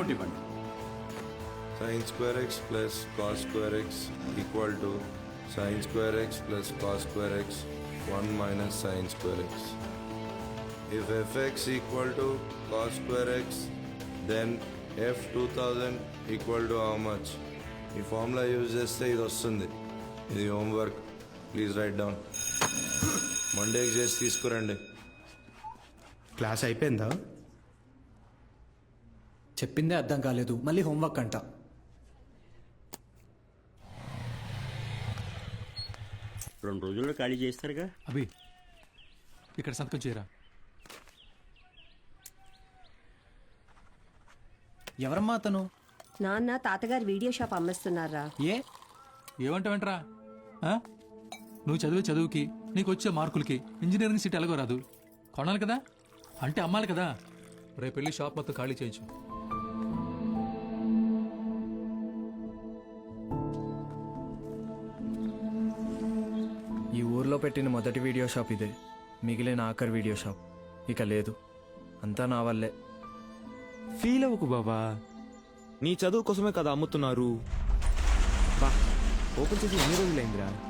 Amount ఇవ్వండి. Sine square x plus cos square x equal to sine square x plus cos square x one minus sine square x if f x equal to cos square x then f two thousand equal to how much ఈ formula use చేస్తే ఇది వస్తుంది. ఇది homework please write down Monday చేసి తీసుకురండి. Class అయిపోయిందా? చెప్పిందే అర్థం కాలేదు. మళ్ళీ హోంవర్క్ అంట. రెండు రోజుల్లో ఖాళీ చేస్తారుగా అభి ఇక్కడ సంతకం చేయరా? ఎవరమ్మా అతను? నాన్న తాతగారు వీడియో షాప్ అమ్మేస్తున్నారా? ఏ? ఏమంటావంటరా? ఆ? నువ్వు చదివే చదువుకి నీకు వచ్చే మార్కులకి ఇంజనీరింగ్ సీట్ ఎలాగో రాదు. కొనాలి కదా? అంటే అమ్మాలి కదా? రేపు వెళ్ళి షాప్ మొత్తం ఖాళీ చేయించు. పెట్టిన మొదటి వీడియో షాప్ ఇదే. మిగిలిన ఆఖరి వీడియో షాప్. ఇక లేదు. అంతా నా వల్లే. ఫీల్ అవ్వకు బాబా నీ చదువు కోసమే కదా అమ్ముతున్నారు. బా ఓపెన్ చేసి ఎన్ని రోజులైందిరా?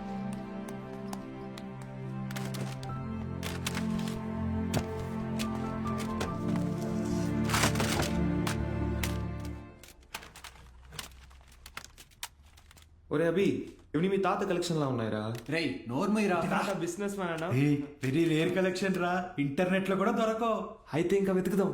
ఒరే అభి ఇవి మీ తాత కలెక్షన్ లా ఉన్నాయిరా. రేయ్ నోర్మయ్యరా తాత బిజినెస్ మ్యాన్ అన్నా వెరీ రేర్ కలెక్షన్ రా. ఇంటర్నెట్లో కూడా దొరకవు. అయితే ఇంకా వెతుకుదాం.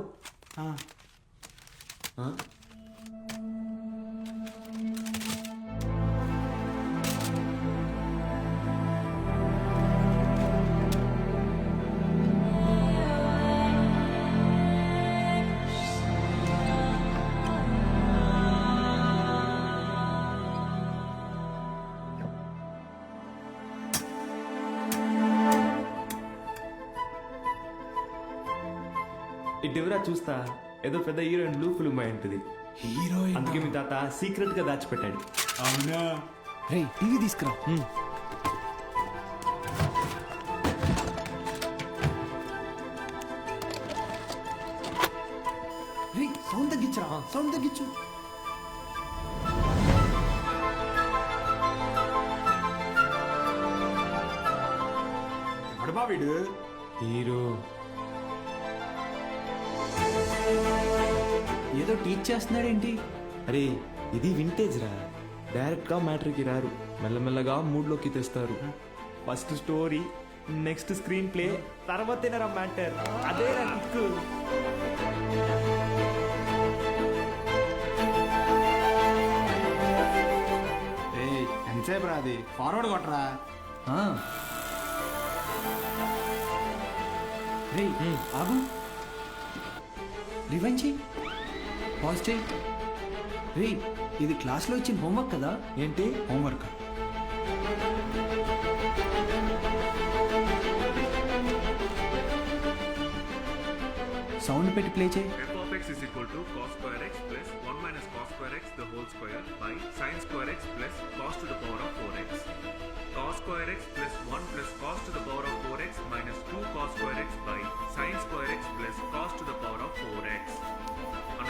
ఆ? ఇటువరా చూస్తా? ఏదో పెద్ద హీరోయిన్ బ్లూ ఫిల్మ్ అయి ఉంటుంది. హీరోయిన్? అందుకే మీ తాత సీక్రెట్గా దాచిపెట్టాడు. అవునా? రే టీవీ తీసుకురా. రే సౌండ్ తగ్గించరా సౌండ్ తగ్గించు. ఎవడబా వీడు? హీరో. ఏదో టీచ్ చేస్తున్నాడేంటి? అరే ఇది వింటేజ్ రా. డైరెక్ట్గా మ్యాటర్కి రారు. మెల్లమెల్లగా మూడ్లోకి తెస్తారు. First story next screen play తర్వాతేనరా మ్యాటర్ అదే రా కిక్కు ఏయ్ ఎంతసేపు రా అది? ఫార్వర్డ్ కొట్టరా. ఆ. రే ఆగు. రివెంజ్ చెయ్యి. పాజిటివ్ రే ఇది క్లాస్లో ఇచ్చిన హోంవర్క్ కదా? ఏంటి? హోంవర్క్ సౌండ్ పెట్టి ప్లే చేయి.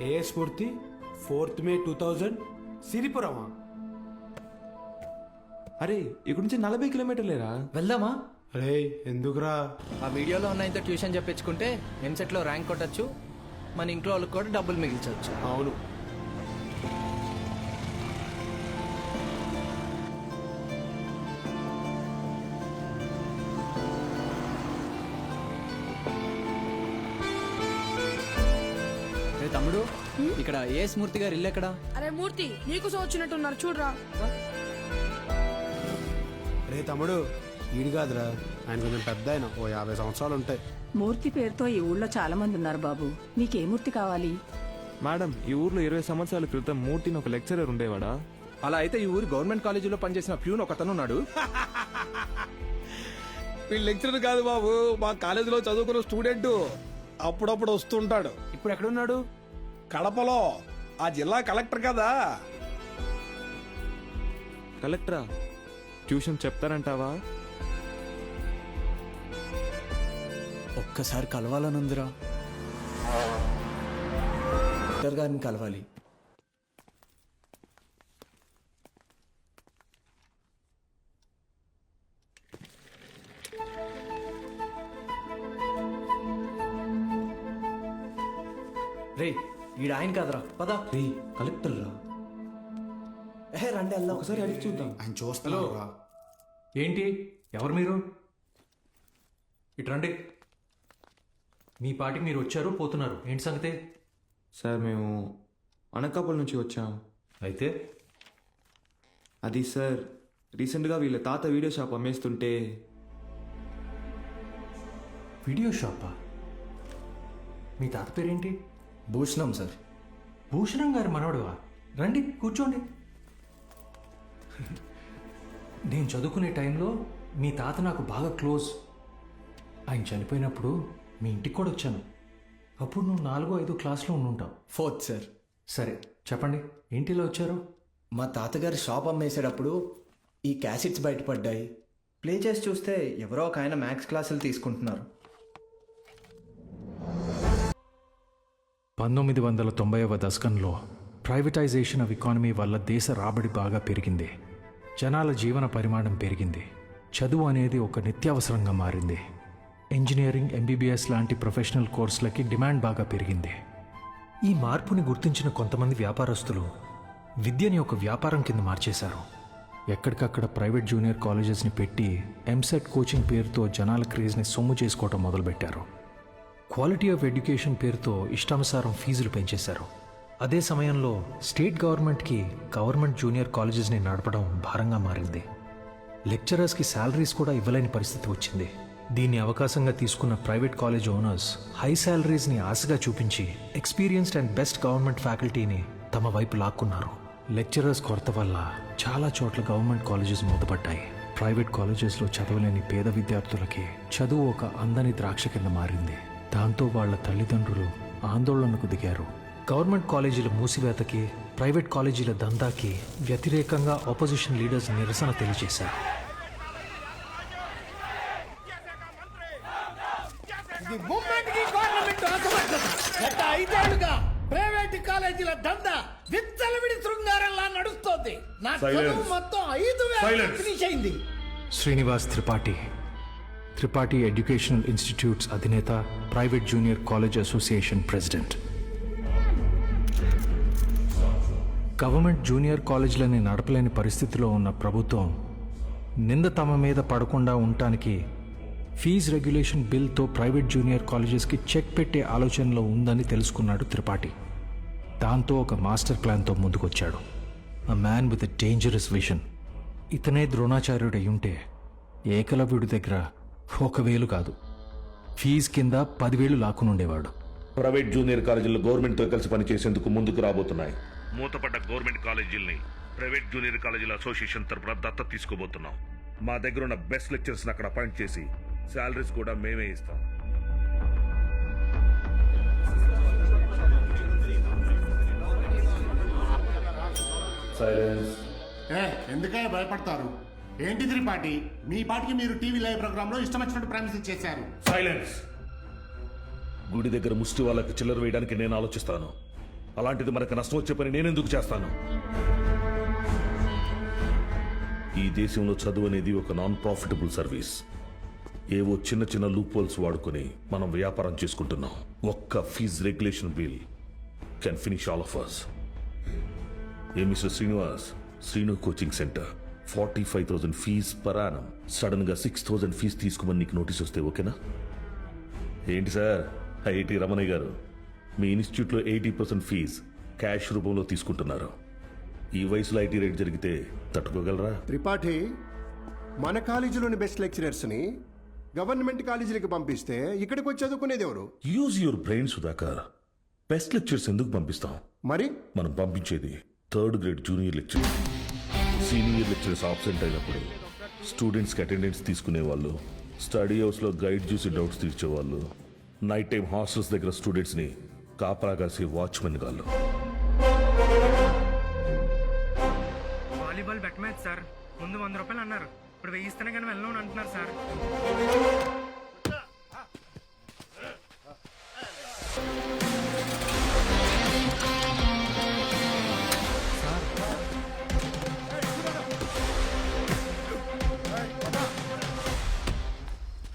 ఏ స్ఫూర్తి? ఫోర్త్ మే టూ థౌజండ్ సిరిపురమా? అరే ఇక్కడ నుంచి నలభై కిలోమీటర్లేరా? వెళ్దామా? రే ఎందుకురా? ఆ వీడియోలో ఉన్న ఇంత ట్యూషన్ చెప్పించుకుంటే ఎంసెట్లో ర్యాంక్ కొట్టచ్చు మన ఇంట్లో వాళ్ళకి కూడా డబ్బులు మిగిల్చవచ్చు అవును. తమ్ముడు ఇక్కడ ఏ స్మూర్తి గారు ఇల్లు ఎక్కడ? అరే మూర్తి నీకోసం వచ్చినట్టున్నారు చూడరా. రే తమ్ముడు ఈడు కాదురా. ఆయన కొంచెం పెద్ద ఆయన ఓ యాభై సంవత్సరాలు ఉంటాయి. మూర్తి పేరుతో ఈ ఊళ్ళో చాలా మంది ఉన్నారు బాబు. నీకే మూర్తి కావాలి? మేడం ఈ ఊర్లో ఇరవై సంవత్సరాల క్రితం మూర్తిని ఒక లెక్చరర్ ఉండేవాడా? అలా అయితే ఈ ఊరు గవర్నమెంట్ కాలేజీలో పనిచేసిన ప్యూన్ ఒకతను ఉన్నాడు. వీళ్ళు లెక్చరర్ కాదు బాబు మా కాలేజీలో చదువుకున్న స్టూడెంట్ అప్పుడప్పుడు వస్తుంటాడు. ఇప్పుడు ఎక్కడున్నాడు కడపలో. ఆ జిల్లా కలెక్టర్ కదా. కలెక్టరా? ట్యూషన్ చెప్తారంటావా? ఒక్కసారి కలవాలనుందిరా. డాక్టర్ గారిని కలవాలి. రే ఈడ ఆయన కాదురా. పద. రే కలెక్టర్ రా. ఏ రండి వెళ్దాం. ఒకసారి అడిగి చూద్దాం. ఆయన చూస్తున్నాడు రా. ఏంటి? ఎవరు మీరు? ఇటు రండి. మీ పాటికి మీరు వచ్చారు పోతున్నారు. ఏంటి సంగతి? సార్ మేము అనకాపల్లి నుంచి వచ్చాం. అయితే? అది సార్ రీసెంట్గా వీళ్ళ తాత వీడియో షాప్ అమ్మేస్తుంటే. వీడియో షాపా? మీ తాత పేరేంటి? భూషణం సార్. భూషణం గారి మనవడువా? రండి కూర్చోండి. నేను చదువుకునే టైంలో మీ తాత నాకు బాగా క్లోజ్. ఆయన చనిపోయినప్పుడు మీ ఇంటికి కూడా వచ్చాను. అప్పుడు నువ్వు నాలుగో ఐదో క్లాస్లో ఉండుంటావు. Fourth sir. సరే చెప్పండి ఏంటిలో వచ్చారు? మా తాతగారి షాప్ అమ్మేసేటప్పుడు ఈ క్యాసెట్స్ బయటపడ్డాయి. ప్లే చేసి చూస్తే ఎవరో ఒక ఆయన మ్యాథ్స్ క్లాసులు తీసుకుంటున్నారు. పంతొమ్మిది వందల తొంభైవ దశకంలో ప్రైవేటైజేషన్ ఆఫ్ ఎకానమీ వల్ల దేశ రాబడి బాగా పెరిగింది. జనాల జీవన పరిమాణం పెరిగింది. చదువు అనేది ఒక నిత్యావసరంగా మారింది. ఇంజనీరింగ్ ఎంబీబీఎస్ లాంటి ప్రొఫెషనల్ కోర్సులకి డిమాండ్ బాగా పెరిగింది. ఈ మార్పుని గుర్తించిన కొంతమంది వ్యాపారస్తులు విద్యని ఒక వ్యాపారం కింద మార్చేశారు. ఎక్కడికక్కడ ప్రైవేట్ జూనియర్ కాలేజెస్ని పెట్టి ఎంసెట్ కోచింగ్ పేరుతో జనాల క్రేజ్ని సొమ్ము చేసుకోవటం మొదలుపెట్టారు. క్వాలిటీ ఆఫ్ ఎడ్యుకేషన్ పేరుతో ఇష్టానుసారం ఫీజులు పెంచేశారు. అదే సమయంలో స్టేట్ గవర్నమెంట్కి గవర్నమెంట్ జూనియర్ కాలేజెస్ని నడపడం భారంగా మారింది. లెక్చరర్స్కి శాలరీస్ కూడా ఇవ్వలేని పరిస్థితి వచ్చింది. దీన్ని అవకాశంగా తీసుకున్న ప్రైవేట్ కాలేజ్ ఓనర్స్ హై శాలరీస్ని ఆశగా చూపించి ఎక్స్పీరియన్స్డ్ అండ్ బెస్ట్ గవర్నమెంట్ ఫ్యాకల్టీని తమ వైపు లాక్కున్నారు. లెక్చరర్స్ కొరత వల్ల చాలా చోట్ల గవర్నమెంట్ కాలేజెస్ మూతపడ్డాయి. ప్రైవేట్ కాలేజెస్లో చదవలేని పేద విద్యార్థులకి చదువు ఒక అందని ద్రాక్ష కింద మారింది. దాంతో వాళ్ళ తల్లిదండ్రులు ఆందోళనకు దిగారు. గవర్నమెంట్ కాలేజీల మూసివేతకి ప్రైవేట్ కాలేజీల దందాకి వ్యతిరేకంగా ఆపోజిషన్ లీడర్స్ నిరసన తెలియజేశారు. గత ఐదేళ్ళుగా ప్రైవేట్ కాలేజీల దందా విచ్చలవిడి శృంగారంలా నడుస్తోంది. నా మొత్తం ఐదు వేల ఫినిష్ అయింది. శ్రీనివాస్ త్రిపాఠి త్రిపాఠి ఎడ్యుకేషనల్ ఇన్స్టిట్యూట్స్ అధినేత private junior college association president. Government junior కాలేజీలని నడపలేని పరిస్థితిలో ఉన్న ప్రభుత్వం నింద తమ మీద పడకుండా ఉండటానికి ఫీజ్ రెగ్యులేషన్ బిల్తో ప్రైవేట్ జూనియర్ కాలేజెస్కి చెక్ పెట్టే ఆలోచనలో ఉందని తెలుసుకున్నాడు త్రిపాఠి. దాంతో ఒక మాస్టర్ ప్లాన్తో ముందుకొచ్చాడు. A man with a dangerous vision ఇతనే ద్రోణాచార్యుడై ఉంటే ఏకలవ్యుడి దగ్గర ఒక వేలు కాదు. ఫీజ్ కింద పదివేలు లాక్కునుండేవాడు. ప్రైవేట్ జూనియర్ కాలేజీలు గవర్నమెంట్తో కలిసి పనిచేసేందుకు ముందుకు రాబోతున్నాయి. మూతపడ్డ గవర్నమెంట్ కాలేజీల్ని ప్రైవేట్ జూనియర్ కాలేజీల అసోసియేషన్ తరపున దత్త తీసుకోబోతున్నాం. మా దగ్గర ఉన్న బెస్ట్ లెక్చర్స్ అక్కడ అపాయింట్ చేసి శాలరీస్ కూడా మేమే ఇస్తాం. సైలెన్స్ ఏ ఎందుకయ్యా భయపడతారు? ఏంటి త్రిపాఠి మీ పాటికి మీరు టీవీ లైవ్ ప్రోగ్రామ్లో ఇష్టం వచ్చినట్టు ప్రామిస్ చేశారు సైలెన్స్ గుడి దగ్గర ముష్టి వాళ్ళకి చిల్లర వేయడానికి నేను ఆలోచిస్తాను. అలాంటిది మనకు నష్టం వచ్చే పని నేనెందుకు చేస్తాను? ఈ దేశంలో చదువు అనేది ఒక నాన్ ప్రాఫిటబుల్ సర్వీస్ ఏవో చిన్న చిన్న లూపోల్స్ వాడుకొని మనం వ్యాపారం చేసుకుంటున్నాం. ఒక్క fee regulation bill can finish all of us A mister Srinivas? Srinu coaching centre forty five thousand fee per annum సడన్గా సిక్స్ థౌసండ్ ఫీజ్ తీసుకోమని నీకు నోటీస్ వస్తే ఓకేనా? ఏంటి సార్? ఐఐటి రమణయ్య గారు మీ ఇన్స్టిట్యూట్లో ఎయిటీ పర్సెంట్ ఫీజ్ క్యాష్ రూపంలో తీసుకుంటున్నారు. ఈ వయసులో ఐటీ రేట్ జరిగితే తట్టుకోగలరా? త్రిపాఠి మన కాలేజీలోని బెస్ట్ లెక్చరర్స్ని గవర్నమెంట్ కాలేజీలకు పంపిస్తే ఇక్కడికి వచ్చి చదువుకునేది ఎవరు? Use your brain Sudhakar. Best lectures ఎందుకు పంపిస్తాం? మరి? మనం పంపించేది third grade junior lecture senior lecturers absent అయినప్పుడు స్టూడెంట్స్కి అటెండెన్స్ తీసుకునే వాళ్ళు స్టడీ హౌస్లో గైడ్ చూసి డౌట్స్ తీర్చేవాళ్ళు నైట్ టైం హాస్టల్స్ దగ్గర స్టూడెంట్స్ని కాపలా కాసే వాచ్మెన్ గాళ్ళు వాలీబాల్ బెట్ మ్యాచ్ సార్ ముందు వంద రూపాయలు అన్నారు. ఇప్పుడు వేయిస్తేనే కానీ వెళ్ళను అంటున్నారు sir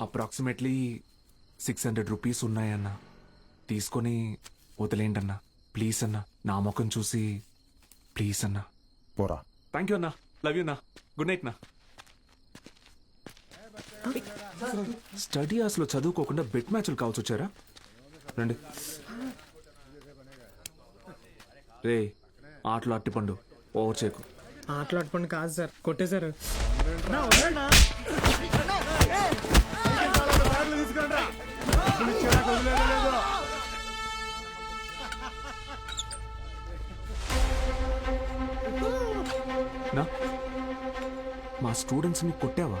Approximately six hundred rupees ఉన్నాయన్న. తీసుకొని వదిలేండి అన్న ప్లీజ్ అన్న. నా ముఖం చూసి ప్లీజ్ అన్న. పోరా. థ్యాంక్ యూ అన్న. లవ్ యూ అన్న. గుడ్ నైట్ నా స్టడీ అవర్స్లో చదువుకోకుండా బెట్ మ్యాచ్లు కావాల్సి వచ్చారా? రండి. రే ఆటలు అట్టిపండు ఓవర్ చేకు ఆటలాడుకోండి కాదు సార్. కొట్టేశారు నా? మా స్టూడెంట్స్ని కొట్టావా?